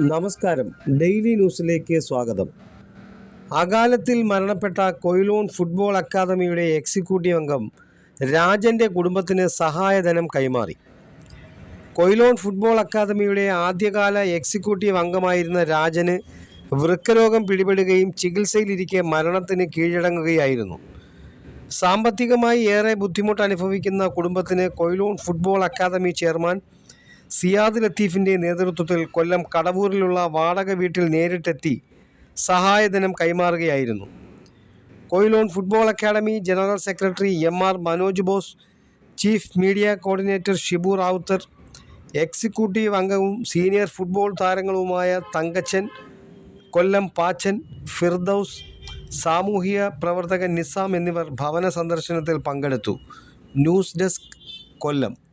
നമസ്കാരം. ഡെയിലി ന്യൂസിലേക്ക് സ്വാഗതം. അകാലത്തിൽ മരണപ്പെട്ട കൊയിലോൺ ഫുട്ബോൾ അക്കാദമിയുടെ എക്സിക്യൂട്ടീവ് അംഗം രാജന്റെ കുടുംബത്തിന് സഹായധനം കൈമാറി. കൊയിലോൺ ഫുട്ബോൾ അക്കാദമിയുടെ ആദ്യകാല എക്സിക്യൂട്ടീവ് അംഗമായിരുന്ന രാജന് വൃക്കരോഗം പിടിപെടുകയും ചികിത്സയിലിരിക്കെ മരണത്തിന് കീഴടങ്ങുകയായിരുന്നു. സാമ്പത്തികമായി ഏറെ ബുദ്ധിമുട്ട് അനുഭവിക്കുന്ന കുടുംബത്തിന് Quilon football academy chairman Siyad ലത്തീഫിന്റെ നേതൃത്വത്തിൽ കൊല്ലം കടവൂരിലുള്ള വാടക വീട്ടിൽ നേരിട്ടെത്തി സഹായധനം കൈമാറുകയായിരുന്നു. Quilon football academy general secretary M R Manoj Bose chief media coordinator Shibu Ravuthar executive അംഗവും സീനിയർ ഫുട്ബോൾ താരങ്ങളുമായ തങ്കച്ചൻ കൊല്ലം പാച്ചൻ ഫിർദൌസ് സാമൂഹിക പ്രവർത്തകൻ നിസാം എന്നിവർ ഭവന സന്ദർശനത്തിൽ പങ്കെടുത്തു. News desk Kollam.